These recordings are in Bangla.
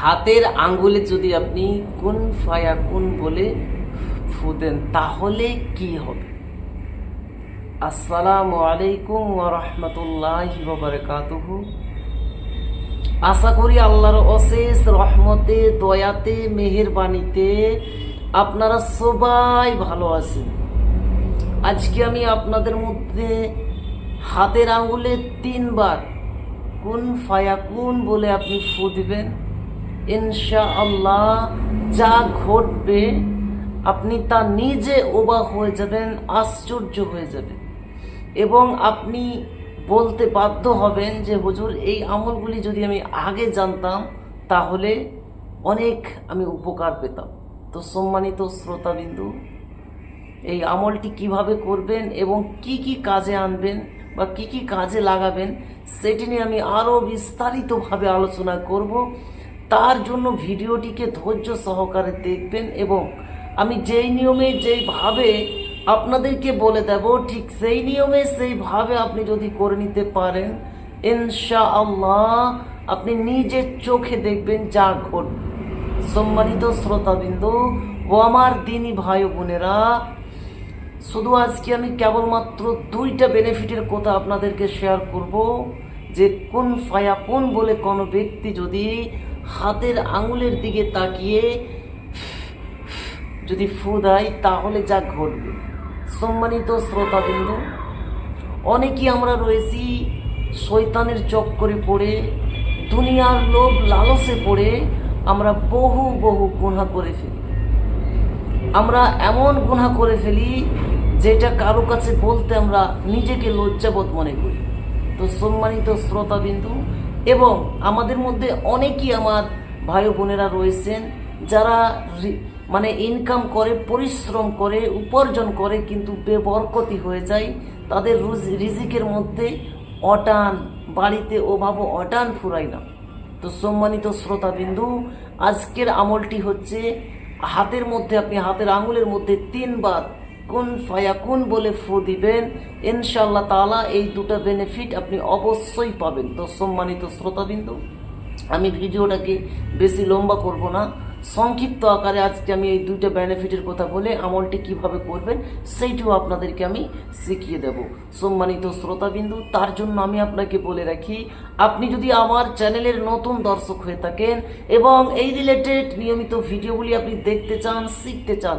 হাতের আঙ্গুলে যদি আপনি কোন ফায়া কোন বলে ফু দেন, তাহলে কি হবে? আসসালামু আলাইকুম ওয়া রাহমাতুল্লাহি ওয়া বারাকাতুহু। আশা করি আল্লাহর অশেষ রহমতে, দয়াতে, মেহেরবানিতে আপনারা সবাই ভালো আছেন। আজকে আমি আপনাদের মধ্যে হাতের আঙ্গুলে তিনবার কোন ফায়া কোন বলে আপনি ফু দিবেন? ইনশা আল্লাহ যা ঘটবে, আপনি তা নিজে ওবা হয়ে যাবেন, আশ্চর্য হয়ে যাবেন এবং আপনি বলতে বাধ্য হবেন যে, হুজুর, এই আমলগুলি যদি আমি আগে জানতাম, তাহলে অনেক আমি উপকার পেতাম। তো সম্মানিত শ্রোতাবিন্দু, এই আমলটি কীভাবে করবেন এবং কি কি কাজে আনবেন বা কি কি কাজে লাগাবেন, সেটি নিয়ে আমি আরও বিস্তারিতভাবে আলোচনা করব। তার জন্য ভিডিওটিকে ধৈর্য সহকারে দেখবেন এবং আমি যেই নিয়মে যেইভাবে আপনাদেরকে বলে দেব, ঠিক সেই নিয়মে সেইভাবে আপনি যদি করে নিতে পারেন ইনশা আল্লাহ আপনি নিজের চোখে দেখবেন যা ঘটবে। সম্মানিত শ্রোতাবিন্দু ও আমার দিনী ভাই বোনেরা, শুধু আজকে আমি কেবলমাত্র দুইটা বেনিফিটের কথা আপনাদেরকে শেয়ার করব, যে কোন ফায়া কোন বলে কোনো ব্যক্তি যদি হাতের আঙুলের দিকে তাকিয়ে, যদি ফু দেয় তাহলে যা ঘটবে। সম্মানিত শ্রোতাবিন্দু, অনেকেই আমরা রয়েছি শৈতানের চক্করে পড়ে, দুনিয়ার লোভ লালসে পড়ে, আমরা বহু বহু গুণা করে ফেলি। আমরা এমন গুণা করে ফেলি যেটা কারও কাছে বলতে আমরা নিজেকে লজ্জাবোধ মনে করি। তো সম্মানিত শ্রোতাবিন্দু এবং আমাদের মধ্যে অনেকেই আমার ভাই বোনেরা রয়েছেন, যারা মানে ইনকাম করে, পরিশ্রম করে, উপার্জন করে, কিন্তু বেবরকতি হয়ে যায়। তাদের রুজি- রিজিকের মধ্যে অটান, বাড়িতে অভাব অটান ফুরাই না। তো সম্মানিত শ্রোতাবিন্দু, আজকের আমলটি হচ্ছে হাতের মধ্যে, আপনি হাতের আঙুলের মধ্যে তিনবার কোন ফায়া কোন বলে ফু দিবেন। ইনশাল্লাহ তাআলা এই দুটো বেনিফিট আপনি অবশ্যই পাবেন। তো সম্মানিত শ্রোতাবিন্দু আমি ভিডিওটাকে বেশি লম্বা করব না। সংক্ষিপ্ত আকারে আজকে আমি এই দুইটা বেনিফিটের কথা বলে আমলটি কীভাবে করবেন সেইটিও আপনাদেরকে আমি শিখিয়ে দেব। সম্মানিত শ্রোতাবিন্দু তার জন্য আমি আপনাকে বলে রাখি, আপনি যদি আমার চ্যানেলের নতুন দর্শক হয়ে থাকেন এবং এই রিলেটেড নিয়মিত ভিডিওগুলি আপনি দেখতে চান, শিখতে চান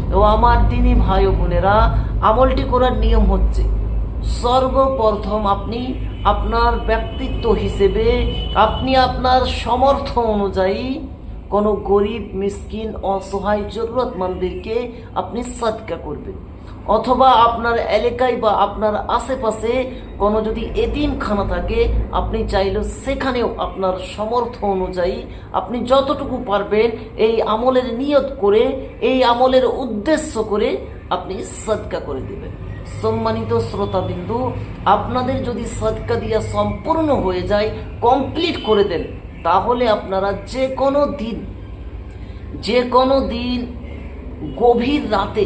ও আমার দিনী ভাই বোনেরা, আমলটি করার নিয়ম হচ্ছে, সর্বপ্রথম আপনি আপনার ব্যক্তিত্ব হিসেবে আপনি আপনার সমর্থ অনুযায়ী কোনো গরিব, মিসকিন, অসহায়, জরুরতমানদেরকে আপনি সৎকা করবেন। অথবা আপনার এলাকায় বা আপনার আশেপাশে কোনো যদি এতিমখানা থাকে, আপনি চাইলেও সেখানেও আপনার সমর্থ অনুযায়ী আপনি যতটুকু পারবেন এই আমলের নিয়ত করে, এই আমলের উদ্দেশ্য করে আপনি সদকা করে দেবেন। সম্মানিত শ্রোতাবিন্দু, আপনাদের যদি সদকা দিয়া সম্পূর্ণ হয়ে যায়, কমপ্লিট করে দেন, তাহলে আপনারা যে কোনো দিন যে কোনো দিন গভীর রাতে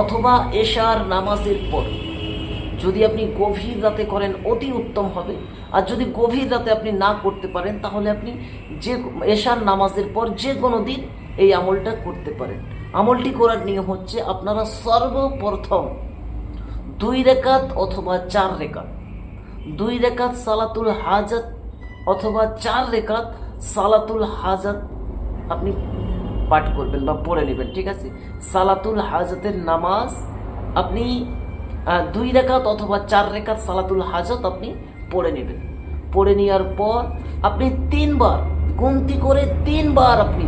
অথবা এশার নামাজের পর। যদি আপনি গভীর রাতে করেন, অতি উত্তম হবে। আর যদি গভীর রাতে আপনি না করতে পারেন, তাহলে আপনি যে এশার নামাজের পর যে কোনো দিন এই আমলটা করতে পারেন। আমলটি করার নিয়ম হচ্ছে আপনারা সর্বপ্রথম দুই রেখাত অথবা চার রেখাত, দুই রেখাত সালাতুল হাজাত অথবা চার রেখাত সালাতুল হাজাত আপনি পাঠ করবেন বা পড়ে নেবেন, ঠিক আছে? সালাতুল হাজতের নামাজ আপনি দুই রেখাত অথবা চার রেখাত সালাতুল হাজত আপনি পড়ে নেবেন। পড়ে নেওয়ার পর আপনি তিনবার, গুনতি করে তিনবার আপনি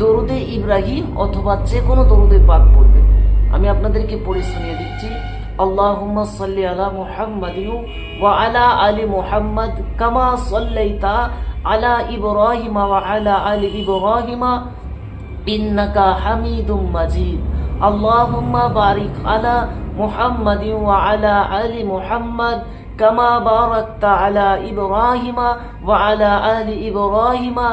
দরুদে ইব্রাহিম অথবা যে কোনো দরুদে পাক পড়বেন। আমি আপনাদেরকে পড়ে শুনিয়ে দিচ্ছি, আল্লাহুম্মা সাল্লি আলা মুহাম্মাদিন ওয়া আলা আলি মুহাম্মাদ কামা সাল্লাইতা আলা আলা আলি ইব্রাহিমা ইন্নাকা হামিদুম মাজিদ। আল্লাহুম্মা বারিক আলা আলা আলি মুহাম্মাদ কামা বারাকতা আলা ইব্রাহিমা ওয়া আলা আলি ইব্রাহিমা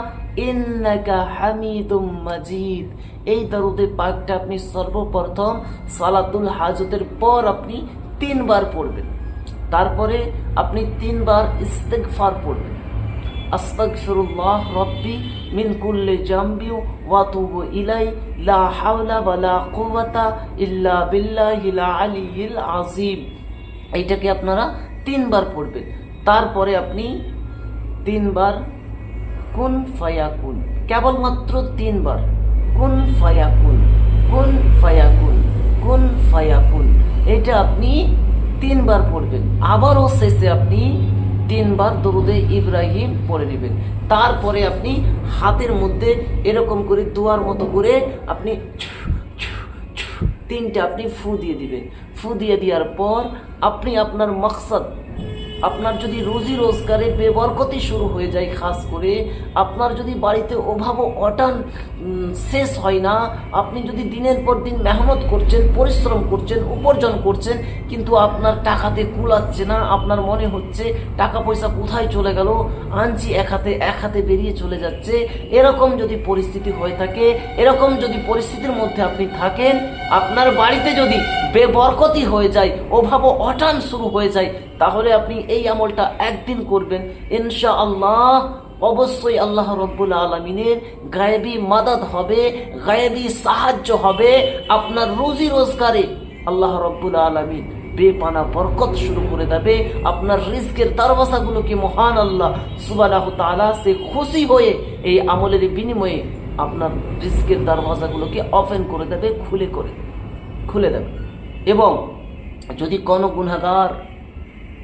ইন্নাকা হামিদুম মাজিদ। এই দরুদে পাকটা আপনি সর্বপ্রথম সালাতুল হাজতের পর আপনি তিনবার পড়বেন। তারপরে আপনি তিনবার ইস্তেগফার পড়বেন। আস্তাগফিরুল্লাহ রব্বি মিন কুল্লি জামবি ওয়া তুবু ইলাই, লা হাওলা ওয়া লা কুওয়াতা ইল্লা বিল্লাহিল আলিয়্যিল আযীম। এইটাকে আপনারা তিনবার পড়বেন। তারপরে আপনি তিনবার কুন ফায়াকুন। কেবলমাত্র তিনবার। কুন ফায়াকুন কুন ফায়াকুন কুন ফায়াকুন। এটা আপনি তিনবার পড়বেন। আবারও শেষে আপনি তিনবার দরুদে ইব্রাহিম পড়ে নেবেন। তারপরে আপনি হাতের মধ্যে এরকম করে দুয়ার মতো করে আপনি তিনটে আপনি ফু দিয়ে দিবেন। ফু দিয়ে দেওয়ার পর আপনি আপনার মকসদ, আপনার যদি রুজি রোজগারে বেবরকতি শুরু হয়ে যায়, খাস করে আপনার যদি বাড়িতে অভাব অটান শেষ হয় না। আপনি যদি দিনের পর দিন মেহনত করছেন, পরিশ্রম করছেন, উপার্জন করছেন, কিন্তু আপনার টাকাতে কুলাচ্ছে না, আপনার মনে হচ্ছে টাকা পয়সা কোথায় চলে গেল, আনছি এক হাতে এক হাতে বেরিয়ে চলে যাচ্ছে। এরকম যদি পরিস্থিতি হয়ে থাকে, এরকম যদি পরিস্থিতির মধ্যে আপনি থাকেন, আপনার বাড়িতে যদি বেবরকতি হয়ে যায় অভাব অটান শুরু হয়ে যায়, তাহলে আপনি এই আমলটা একদিন করবেন। ইনশা আল্লাহ অবশ্যই আল্লাহ রব্বুল আলমিনের গায়েবী মাদাদ হবে, গায়েবী সাহায্য হবে, আপনার রুজি রোজগারে আল্লাহ রব্বুল আলমিন বেপানা বরকত শুরু করে দেবে। আপনার রিস্কের দরওয়াজাগুলোকে মহান আল্লাহ? সুবাহ তালা সে খুশি হয়ে এই আমলের বিনিময়ে আপনার রিস্কের দরওয়াজাগুলোকে ওপেন করে দেবে, খুলে করে, খুলে দেবে। এবং যদি কোনো গুণাগার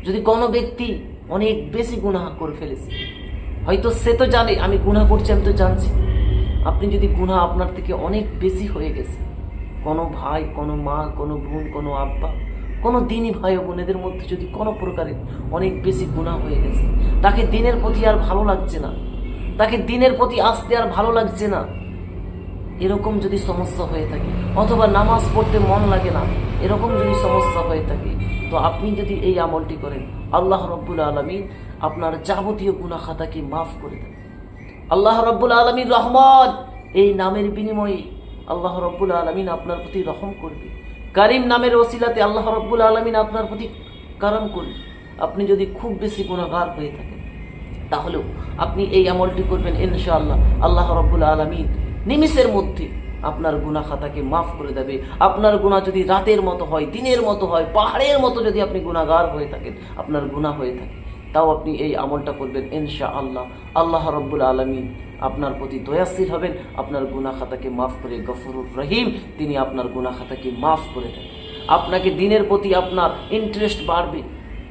যদি কোনো ব্যক্তি অনেক বেশি গুনাহ করে ফেলেছে হয়তো সে তো জানে, আমি গুনাহ করছি, আমি তো জানছি। আপনি যদি গুনাহ আপনার থেকে অনেক বেশি হয়ে গেছে, কোনো ভাই, কোনো মা, কোনো বোন, কোনো আব্বা, কোনো দিনই ভাই ও বোনেদের মধ্যে যদি কোনো প্রকারে অনেক বেশি গুনাহ হয়ে গেছে, তাকে দিনের প্রতি আর ভালো লাগছে না, তাকে দিনের প্রতি আসতে আর ভালো লাগছে না, এরকম যদি সমস্যা হয়ে থাকে, অথবা নামাজ পড়তে মন লাগে না, এরকম যদি সমস্যা হয়ে থাকে, তো আপনি যদি এই আমলটি করেন, আল্লাহ রব্বুল আলমিন আপনার যাবতীয় গুনাহ খাতাকে মাফ করে দেন। আল্লাহ রব্বুল আলমিন রহমান, এই নামের বিনিময়ে আল্লাহ রব্বুল আলমিন আপনার প্রতি রহম করবে। কারিম নামের ওসিলাতে আল্লাহ রব্বুল আলমিন আপনার প্রতি কারণ করবে। আপনি যদি খুব বেশি গুণাগার হয়ে থাকেন, তাহলেও আপনি এই আমলটি করবেন ইনশাআল্লাহ। আল্লাহ রব্বুল আলমিন নিমিষের মধ্যে আপনার গুনা খাতাকে মাফ করে দেবে। আপনার গুণা যদি রাতের মতো হয়, দিনের মতো হয়, পাহাড়ের মতো যদি আপনি গুণাগার হয়ে থাকেন, আপনার গুণা হয়ে থাকে। তাও আপনি এই আমলটা করবেন ইনশা আল্লাহ আল্লাহ রব্বুল আলমিন আপনার প্রতি দয়াশীল হবেন, আপনার গুনা খাতাকে মাফ করে, গফরুর রহিম তিনি আপনার গুনা খাতাকে মাফ করে দেন। আপনাকে দিনের প্রতি আপনার ইন্টারেস্ট বাড়বে,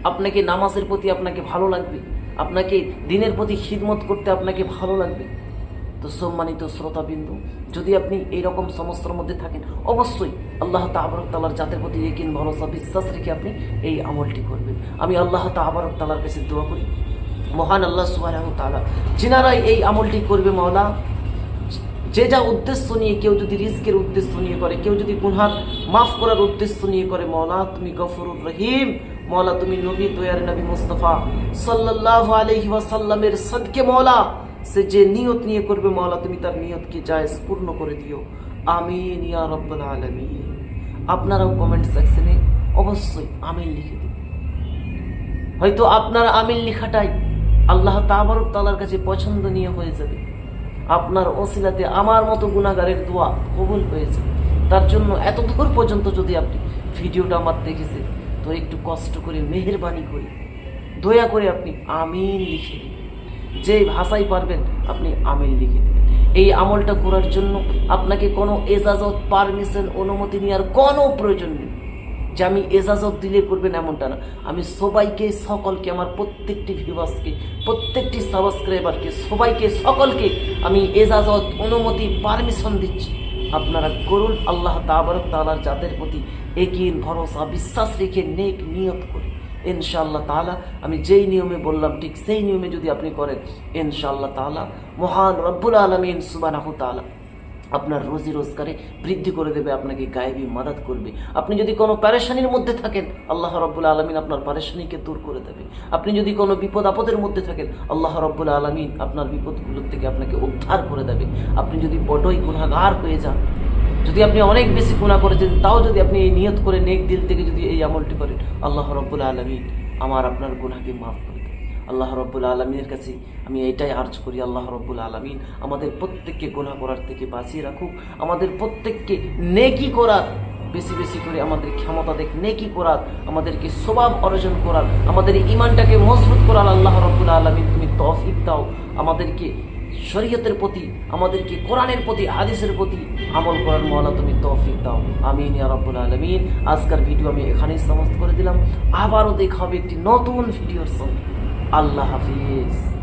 আপনাকে নামাজের প্রতি আপনাকে ভালো লাগবে, আপনাকে দিনের প্রতি খিদমত করতে আপনাকে ভালো লাগবে। তো সম্মানিত শ্রোতাবিন্দু, যদি আপনি এইরকম সমস্যার মধ্যে থাকেন, অবশ্যই আল্লাহ তাবরক তালার জাতের প্রতি একিন ভরসা, বিশ্বাস রেখে আপনি এই আমলটি করবেন। আমি আল্লাহ তাবরক তালার কাছে দোয়া করি। মহান আল্লাহ সুবাহ তালা যিনারাই এই আমলটি করবে মাওলা, যে যা উদ্দেশ্য নিয়ে কেউ যদি রিস্কের উদ্দেশ্য নিয়ে করে, কেউ যদি গুনহার মাফ করার উদ্দেশ্য নিয়ে করে মৌলা তুমি গফরুর রহিম। মৌলা তুমি নবী, দয়ার নবী মুস্তফা সাল্লাহ আলহি ওয়াসাল্লামের সদকে মৌলা সে যে নিয়ত নিয়ে করবে মৌলা তুমি তার নিয়তকে জায়জ পূর্ণ করে দিও। আমিন ইয়া রব্বাল আলামিন। আপনারাও কমেন্ট সেকশনে অবশ্যই আমিন লিখে দিন। হয়তো আপনার আমিন লেখাটাই আল্লাহ তাবারক তালার কাছে পছন্দনীয় হয়ে যাবে। আপনার ওসিলাতে আমার মতো গুণাগারের দোয়া কবুল হয়েছে তার জন্য এত দূর পর্যন্ত যদি আপনি ভিডিওটা আমার দেখেছেন, তো একটু কষ্ট করে মেহরবানি করে, দয়া করে আপনি আমিন লিখে দিন। যে ভাষাই পারবেন, আপনি আমিন লিখে দেবেন। এই আমলটা করার জন্য আপনাকে কোনো এজাজত, পারমিশন, অনুমতি নেওয়ার কোনো প্রয়োজন নেই। যে আমি এজাজত দিলে করবেন এমনটা না। আমি সবাইকে, সকলকে, আমার প্রত্যেকটি ভিউয়ার্সকে প্রত্যেকটি সাবস্ক্রাইবারকে সবাইকে, সকলকে আমি এজাজত, অনুমতি পারমিশন দিচ্ছি। আপনারা করুন, আল্লাহ তাবারক তালার জাতের প্রতি একিন, ভরসা, বিশ্বাস রেখে নেক নিয়ত করে ইনশাআল্লাহ তাআলা, আমি যেই নিয়মে বললাম, ঠিক সেই নিয়মে যদি আপনি করেন, ইনশাআল্লাহ তাআলা, মহান রব্বুল আলমিন সুবানাহু তাআলা আপনার রোজি রোজগারে বৃদ্ধি করে দেবে, আপনাকে গায়েবী মাদাত করবে। আপনি যদি কোনো প্যারেশানির মধ্যে থাকেন, আল্লাহ রব্বুল আলমিন আপনার প্যারেশানিকে দূর করে দেবে। আপনি যদি কোনো বিপদ আপদের মধ্যে থাকেন, আল্লাহ রব্বুল আলমিন আপনার বিপদগুলোর থেকে আপনাকে উদ্ধার করে দেবে। আপনি যদি বড়ই গুণাগার হয়ে যান যদি আপনি অনেক বেশি গুণা করেছেন, তাও যদি আপনি এই নিয়ত করে নেক দিল থেকে যদি এই আমলটি করেন, আল্লাহ রব্বুল আলমিন আমার আপনার গুনাকে মাফ করে আল্লাহ রব্বুল আলমিনের কাছে আমি এটাই আর্জ করি, আল্লাহ রব্বুল আলমিন আমাদের প্রত্যেককে গুনাহ করার থেকে বাঁচিয়ে রাখুক। আমাদের প্রত্যেককে নেকি করার, বেশি বেশি করে আমাদের ক্ষমতা দেখ, নেকি করার, আমাদেরকে স্বভাব অর্জন করার, আমাদের ইমানটাকে মজবুত করার আল্লাহ রব্বুল আলমিন তুমি তৌফিক দাও। আমাদেরকে শরীয়তের প্রতি, আমাদেরকে কোরআনের প্রতি আদেশের প্রতি আমল করার মহলা তুমি তৌফিক দাও। আমি রব্বুল আলমিন। আজকের ভিডিও আমি এখানেই সমস্ত করে দিলাম। আবারও দেখা হবে একটি নতুন ভিডিওর সঙ্গে। আল্লাহ হাফিজ।